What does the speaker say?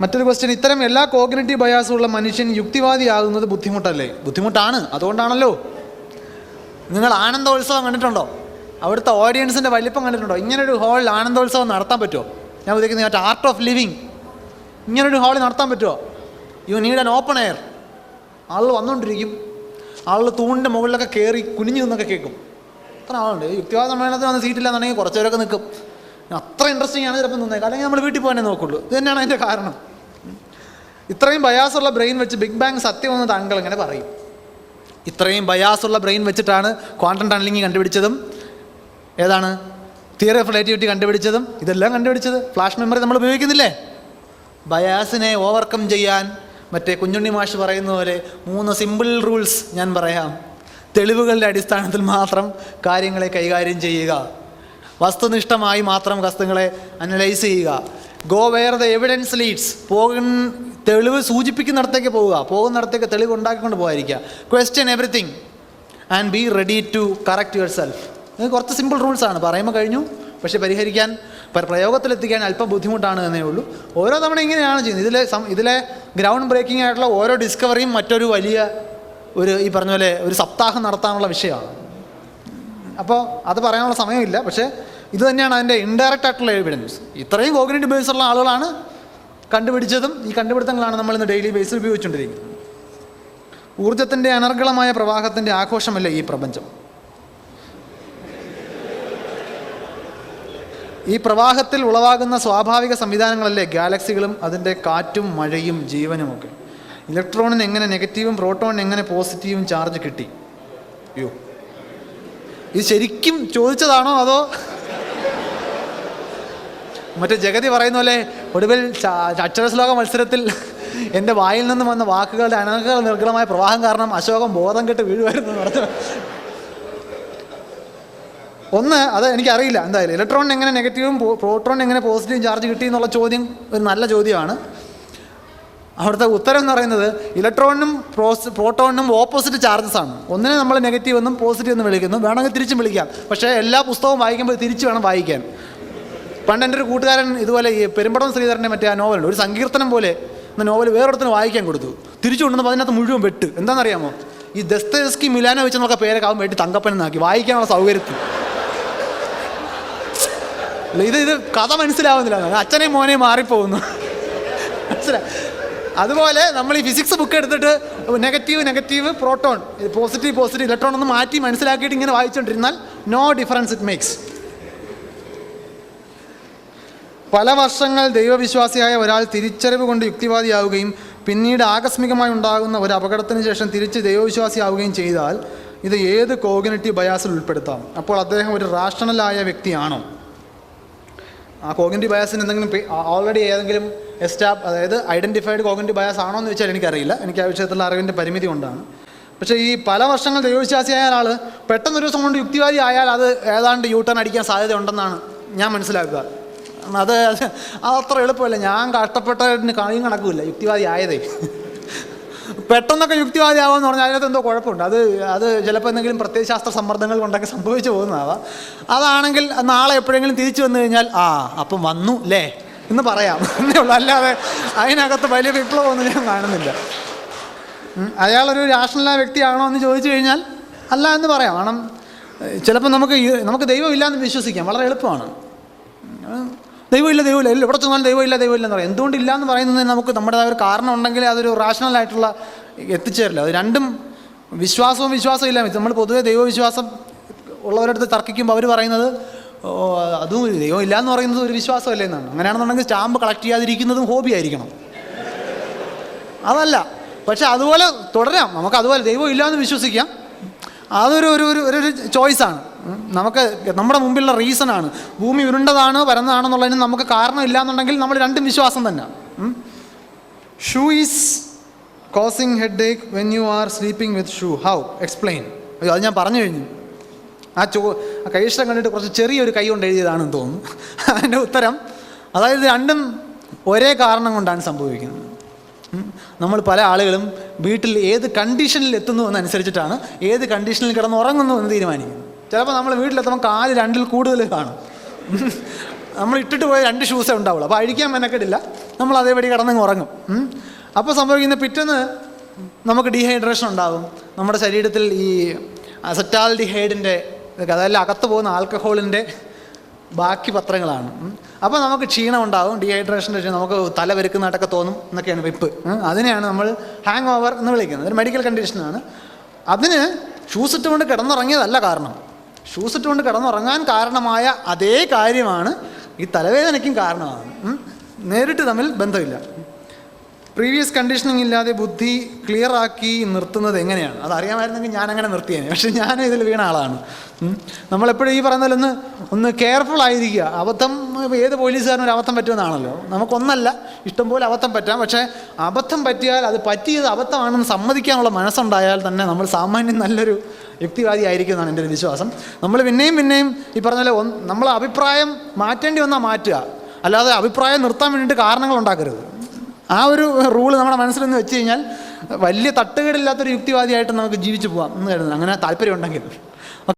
മറ്റൊരു ക്വസ്റ്റ്യൻ ഇത്തരം എല്ലാ കോഗ്നറ്റീവ് ബയാസുള്ള മനുഷ്യൻ യുക്തിവാദിയാകുന്നത് ബുദ്ധിമുട്ടല്ലേ? ബുദ്ധിമുട്ടാണ്. അതുകൊണ്ടാണല്ലോ. നിങ്ങൾ ആനന്ദോത്സവം കണ്ടിട്ടുണ്ടോ? അവിടുത്തെ ഓഡിയൻസിന്റെ വലിപ്പം കണ്ടിട്ടുണ്ടോ? ഇങ്ങനൊരു ഹാളിൽ ആനന്ദോത്സവം നടത്താൻ പറ്റുമോ ഞാൻ ഉദ്ദേശിക്കുന്നത് മറ്റേ ആർട്ട് ഓഫ് ലിവിങ് ഇങ്ങനൊരു ഹാളിൽ നടത്താൻ പറ്റുമോ you need an open air ആളുകൾ വന്നുകൊണ്ടിരിക്കും ആളുകൾ തൂണിന്റെ മുകളിലൊക്കെ കയറി കുനിഞ്ഞു നിന്നൊക്കെ കേൾക്കും. അത്ര ആളുണ്ട്. യുക്തിവാദ സമ്മേളനത്തിന് വന്ന് സീറ്റില്ലാന്നുണ്ടെങ്കിൽ കുറച്ച് പേരൊക്കെ നിൽക്കും. അത്ര ഇൻട്രസ്റ്റിംഗ് ആണ് ചിലപ്പോൾ നിന്നേക്കാം. അല്ലെങ്കിൽ നമ്മൾ വീട്ടിൽ പോകാനേ നോക്കുള്ളൂ. ഇത് തന്നെയാണ് അതിന്റെ കാരണം. ഇത്രയും ബയാസുള്ള ബ്രെയിൻ വെച്ച് ബിഗ് ബാങ് സത്യമെന്ന് താങ്കൾ ഇങ്ങനെ പറയും. ഇത്രയും ബയാസുള്ള ബ്രെയിൻ വെച്ചിട്ടാണ് ക്വാണ്ടം ടണലിംഗ് കണ്ടുപിടിച്ചതും ഏതാണ്? തിയറി ഓഫ് റിലേറ്റിവിറ്റി കണ്ടുപിടിച്ചതും ഇതെല്ലാം കണ്ടുപിടിച്ചത്. ഫ്ലാഷ് മെമ്മറി നമ്മൾ ഉപയോഗിക്കുന്നില്ലേ? ബയാസിനെ ഓവർകം ചെയ്യാൻ മറ്റേ കുഞ്ഞുണ്ണി മാഷ് പറയുന്ന പോലെ മൂന്ന് സിമ്പിൾ റൂൾസ് ഞാൻ പറയാം. തെളിവുകളുടെ അടിസ്ഥാനത്തിൽ മാത്രം കാര്യങ്ങളെ കൈകാര്യം ചെയ്യുക. വസ്തുനിഷ്ഠമായി മാത്രം വസ്തുക്കളെ അനലൈസ് ചെയ്യുക. Go where the evidence leads പോകുന്ന തെളിവ് സൂചിപ്പിക്കുന്നിടത്തേക്ക് പോവുക. പോകുന്നിടത്തേക്ക് തെളിവ് ഉണ്ടാക്കിക്കൊണ്ട് പോകാതിരിക്കുക. Question everything and be ready to correct yourself ഇത് കുറച്ച് സിമ്പിൾ റൂൾസാണ് പറയുമ്പോൾ കഴിഞ്ഞു. പക്ഷേ പരിഹരിക്കാൻ പ്രയോഗത്തിലെത്തിക്കാൻ അല്പം ബുദ്ധിമുട്ടാണ് എന്നേ ഉള്ളൂ. ഓരോ തവണ ഇങ്ങനെയാണ് ചെയ്യുന്നത്. ഇതിലെ ഇതിലെ ഗ്രൗണ്ട് ബ്രേക്കിംഗ് ആയിട്ടുള്ള ഓരോ ഡിസ്കവറിയും മറ്റൊരു വലിയ ഒരു ഈ പറഞ്ഞ പോലെ ഒരു സപ്താഹം നടത്താനുള്ള വിഷയമാണ്. അപ്പോൾ അത് പറയാനുള്ള സമയമില്ല. പക്ഷേ ഇത് തന്നെയാണ് അതിന്റെ ഇൻഡയറക്റ്റ് ആയിട്ടുള്ള എവിഡൻസ് ഇത്രയും കോഗ്നേറ്റീവ് ബേസ് ഉള്ള ആളുകളാണ് കണ്ടുപിടിച്ചതും ഈ കണ്ടുപിടുത്തങ്ങളാണ് നമ്മൾ ഇന്ന് ഡെയിലി ബേസിൽ ഉപയോഗിച്ചുകൊണ്ടിരിക്കുന്നത്. ഊർജത്തിന്റെ അനർഗളമായ പ്രവാഹത്തിന്റെ ആഘോഷമല്ല ഈ പ്രപഞ്ചം? ഈ പ്രവാഹത്തിൽ ഉളവാകുന്ന സ്വാഭാവിക സംവിധാനങ്ങളല്ലേ ഗാലക്സികളും അതിന്റെ കാറ്റും മഴയും ജീവനുമൊക്കെ ഇലക്ട്രോണിന് എങ്ങനെ നെഗറ്റീവും പ്രോട്ടോണിന് എങ്ങനെ പോസിറ്റീവും ചാർജ് കിട്ടി? അയ്യോ ഇത് ശരിക്കും ചോദിച്ചതാണോ അതോ? മറ്റേ ജഗതി പറയുന്ന പോലെ ഒടുവിൽ അക്ഷരശ്ലോക മത്സരത്തിൽ എന്റെ വായിൽ നിന്നും വന്ന വാക്കുകളുടെ അനകൾ നിർഗളമായ പ്രവാഹം കാരണം അശോകം ബോധം കെട്ട് വീഴുമായിരുന്നു പറഞ്ഞു. ഒന്ന് അത് എനിക്കറിയില്ല. എന്തായാലും ഇലക്ട്രോൺ എങ്ങനെ നെഗറ്റീവും പ്രോട്ടോണിന് എങ്ങനെ പോസിറ്റീവും ചാർജ് കിട്ടി എന്നുള്ള ചോദ്യം ഒരു നല്ല ചോദ്യമാണ്. അവിടുത്തെ ഉത്തരം എന്ന് പറയുന്നത് ഇലക്ട്രോണിനും പ്രോസ് പ്രോട്ടോണിനും ഓപ്പോസിറ്റ് ചാർജസ് ആണ്. ഒന്നിനെ നമ്മൾ നെഗറ്റീവ് എന്നും പോസിറ്റീവ് എന്നും വിളിക്കുന്നു. വേണമെങ്കിൽ തിരിച്ചും വിളിക്കാം. പക്ഷേ എല്ലാ പുസ്തകവും വായിക്കുമ്പോൾ തിരിച്ച് വേണം വായിക്കാൻ. പണ്ട് എന്റെ ഒരു കൂട്ടുകാരൻ ഇതുപോലെ ഈ പെരുമ്പടം ശ്രീധരന്റെ മറ്റേ ആ നോവലുണ്ട് ഒരു സങ്കീർത്തനം പോലെ എന്ന നോവൽ വേറൊരുത്തിന് വായിക്കാൻ കൊടുത്തു. തിരിച്ചു കൊണ്ടുവന്നപ്പോൾ അതിനകത്ത് മുഴുവൻ വെട്ട്. എന്താണെന്നറിയാമോ? ഈ ദസ്തസ്കി മിലാന വെച്ച് നമുക്ക് പേരൊക്കെ അവൻ വേണ്ടി തങ്കപ്പൻ എന്നാക്കി. വായിക്കാനുള്ള സൗകര്യത്തിൽ. ഇത് ഇത് കഥ മനസ്സിലാവുന്നില്ല. അച്ഛനെയും മോനെയും മാറിപ്പോകുന്നു. മനസ്സിലായി അതുപോലെ നമ്മൾ ഈ ഫിസിക്സ് ബുക്ക് എടുത്തിട്ട് negative negative proton positive positive electron ഒന്ന് മാറ്റി മനസ്സിലാക്കിയിട്ട് ഇങ്ങനെ വായിച്ചുകൊണ്ടിരുന്നാൽ നോ ഡിഫറൻസ് ഇറ്റ് മേക്സ് പല വർഷങ്ങൾ ദൈവവിശ്വാസിയായ ഒരാൾ തിരിച്ചറിവ് കൊണ്ട് യുക്തിവാദിയാവുകയും പിന്നീട് ആകസ്മികമായി ഉണ്ടാകുന്ന ഒരു അപകടത്തിന് ശേഷം തിരിച്ച് ദൈവവിശ്വാസിയാവുകയും ചെയ്താൽ ഇത് ഏത് കോഗ്നറ്റീവ് ബയാസിൽ ഉൾപ്പെടുത്താം? അപ്പോൾ അദ്ദേഹം ഒരു റാഷണലായ വ്യക്തിയാണോ? ആ കോഗ്നറ്റീവ് ബയാസിന് എന്തെങ്കിലും ഓൾറെഡി ഏതെങ്കിലും എസ്റ്റാബ് അതായത് ഐഡന്റിഫൈഡ് കോഗ്നറ്റീവ് ബയാസ് ആണോ എന്ന് വെച്ചാൽ എനിക്കറിയില്ല. എനിക്ക് ആ വിഷയത്തിലുള്ള അറിവിന്റെ പരിമിതി കൊണ്ടാണ്. പക്ഷേ ഈ പല വർഷങ്ങൾ ദൈവവിശ്വാസിയായ ആൾ പെട്ടെന്നൊരു ദിവസം കൊണ്ട് യുക്തിവാദി ആയാൽ അത് ഏതാണ്ട് യൂ ടേൺ അടിക്കാൻ സാധ്യത ഉണ്ടെന്നാണ് ഞാൻ മനസ്സിലാക്കുക. അത് അത് അത്ര എളുപ്പമല്ല. ഞാൻ കഷ്ടപ്പെട്ടതിന് കളിയും കണക്കുമില്ല. യുക്തിവാദി ആയതേ. പെട്ടെന്നൊക്കെ യുക്തിവാദി എന്ന് പറഞ്ഞാൽ അതിനകത്ത് എന്തോ കുഴപ്പമുണ്ട്. അത് അത് ചിലപ്പോൾ എന്തെങ്കിലും പ്രത്യയശാസ്ത്ര സമ്മർദ്ദങ്ങൾ കൊണ്ടൊക്കെ സംഭവിച്ചു പോകുന്നതാവാം. അതാണെങ്കിൽ നാളെ എപ്പോഴെങ്കിലും തിരിച്ചു വന്നു കഴിഞ്ഞാൽ ആ അപ്പം വന്നു അല്ലേ എന്ന് പറയാം. എന്നേ ഉള്ളൂ. അല്ലാതെ അതിനകത്ത് വലിയ വിപ്ലവമൊന്നും ഞാൻ കാണുന്നില്ല. അയാളൊരു രാഷ്ട്രീയ വ്യക്തിയാണോ എന്ന് ചോദിച്ചു കഴിഞ്ഞാൽ അല്ല എന്ന് പറയാം. കാരണം ചിലപ്പോൾ നമുക്ക് നമുക്ക് ദൈവമില്ല എന്ന് വിശ്വസിക്കാം. വളരെ എളുപ്പമാണ്. ദൈവമില്ല ദൈവമില്ല ഇല്ല ഇവിടെ ചെന്നാലും ദൈവമില്ല ദൈവമില്ല എന്ന് പറയാം. എന്തുകൊണ്ടില്ല എന്ന് പറയുന്നത് നമുക്ക് നമ്മുടേതായ ഒരു കാരണം ഉണ്ടെങ്കിൽ അതൊരു റാഷണൽ ആയിട്ടുള്ള എത്തിച്ചേരില്ല അത് രണ്ടും വിശ്വാസവും വിശ്വാസവും ഇല്ല നമ്മൾ പൊതുവെ ദൈവവിശ്വാസം ഉള്ളവരടുത്ത് തർക്കിക്കുമ്പോൾ അവർ പറയുന്നത് അതും ദൈവം ഇല്ല എന്ന് പറയുന്നത് ഒരു വിശ്വാസമല്ലേ എന്നാണ്. അങ്ങനെയാണെന്നുണ്ടെങ്കിൽ സ്റ്റാമ്പ് കളക്ട് ചെയ്യാതിരിക്കുന്നതും ഹോബി ആയിരിക്കണം. അതല്ല. പക്ഷെ അതുപോലെ തുടരാം. നമുക്ക് അതുപോലെ ദൈവം ഇല്ല എന്ന് വിശ്വസിക്കാം. അതൊരു ഒരു ഒരു ചോയ്സാണ് നമുക്ക് നമ്മുടെ മുമ്പിലുള്ള റീസണാണ് ഭൂമി ഉരുണ്ടതാണ് പരന്നതാണെന്നുള്ളതിന് നമുക്ക് കാരണമില്ല എന്നുണ്ടെങ്കിൽ നമ്മൾ രണ്ടും വിശ്വാസം തന്നെ. Shoe is causing headache when you are sleeping with shoe how explain അയ്യോ അത് ഞാൻ പറഞ്ഞു കഴിഞ്ഞു. ആ ചോ ആ കൈഷ്ടം കണ്ടിട്ട് കുറച്ച് ചെറിയൊരു കൈ കൊണ്ട് എഴുതിയതാണെന്ന് തോന്നുന്നു. അതിന്റെ ഉത്തരം അതായത് രണ്ടും ഒരേ കാരണം കൊണ്ടാണ് സംഭവിക്കുന്നത്. നമ്മൾ പല ആളുകളും വീട്ടിൽ ഏത് കണ്ടീഷനിൽ എത്തുന്നു എന്നനുസരിച്ചിട്ടാണ് ഏത് കണ്ടീഷനിൽ കിടന്ന് ഉറങ്ങുന്നു എന്ന് തീരുമാനിക്കുന്നത്. ചിലപ്പോൾ നമ്മൾ വീട്ടിലെത്തുമ്പോൾ കാൽ രണ്ടിൽ കൂടുതൽ കാണും. നമ്മൾ ഇട്ടിട്ട് പോയ രണ്ട് ഷൂസേ ഉണ്ടാവുള്ളൂ. അപ്പോൾ അഴിക്കാൻ മെനക്കെടില്ല. നമ്മൾ അതേപടി കിടന്നങ്ങ് ഉറങ്ങും. അപ്പോൾ സംഭവിക്കുന്ന പിറ്റേന്ന് നമുക്ക് ഡീഹൈഡ്രേഷൻ ഉണ്ടാകും നമ്മുടെ ശരീരത്തിൽ ഈ അസറ്റാൽഡിഹൈഡിന്റെ അതായത് അകത്ത് പോകുന്ന ആൽക്കഹോളിന്റെ ബാക്കി പത്രങ്ങളാണ്. അപ്പോൾ നമുക്ക് ക്ഷീണം ഉണ്ടാകും ഡീഹൈഡ്രേഷന്റെ നമുക്ക് തല പെരുക്കുന്നതായിട്ടൊക്കെ തോന്നും എന്നൊക്കെയാണ് വിപ്പ്. അതിനെയാണ് നമ്മൾ ഹാങ് ഓവർ എന്ന് വിളിക്കുന്നത്. ഒരു മെഡിക്കൽ കണ്ടീഷനാണ് അതിന് ഷൂസ് ഇട്ടുകൊണ്ട് കിടന്നുറങ്ങിയതല്ല കാരണം. ഷൂസ് ഇട്ടുകൊണ്ട് കിടന്നുറങ്ങാൻ കാരണമായ അതേ കാര്യമാണ് ഈ തലവേദനയ്ക്കും കാരണമാണ്. നേരിട്ട് തമ്മിൽ ബന്ധമില്ല. പ്രീവിയസ് കണ്ടീഷനിങ് ഇല്ലാതെ ബുദ്ധി ക്ലിയർ ആക്കി നിർത്തുന്നത് എങ്ങനെയാണ്? അത് അറിയാമായിരുന്നെങ്കിൽ ഞാൻ അങ്ങനെ നിർത്തിയേനെ. പക്ഷെ ഞാൻ ഇതിൽ വീണ ആളാണ്. നമ്മളെപ്പോഴും ഈ പറയുന്ന ഒന്ന് ഒന്ന് കെയർഫുൾ ആയിരിക്കുക. അബദ്ധം ഏത് പോലീസുകാരനും ഒരു അബദ്ധം പറ്റുമെന്നാണല്ലോ. നമുക്കൊന്നല്ല ഇഷ്ടംപോലെ അബദ്ധം പറ്റാം. പക്ഷേ അബദ്ധം പറ്റിയാൽ അത് പറ്റിയത് അബദ്ധമാണെന്ന് സമ്മതിക്കാനുള്ള മനസ്സുണ്ടായാൽ തന്നെ നമ്മൾ സാമാന്യം നല്ലൊരു യുക്തിവാദി ആയിരിക്കും എന്നാണ് എന്റെ ഒരു വിശ്വാസം. നമ്മൾ പിന്നെയും പിന്നെയും ഈ പറഞ്ഞ നമ്മൾ അഭിപ്രായം മാറ്റേണ്ടി വന്നാൽ മാറ്റുക. അല്ലാതെ അഭിപ്രായം നിർത്താൻ വേണ്ടിയിട്ട് കാരണങ്ങൾ ഉണ്ടാക്കരുത്. ആ ഒരു റൂൾ നമ്മുടെ മനസ്സിൽ നിന്ന് വെച്ച് കഴിഞ്ഞാൽ വലിയ തട്ടുകേടില്ലാത്തൊരു യുക്തിവാദിയായിട്ട് നമുക്ക് ജീവിച്ചു പോകാം എന്ന് കരുതുന്നു. അങ്ങനെ താല്പര്യം ഉണ്ടെങ്കിൽ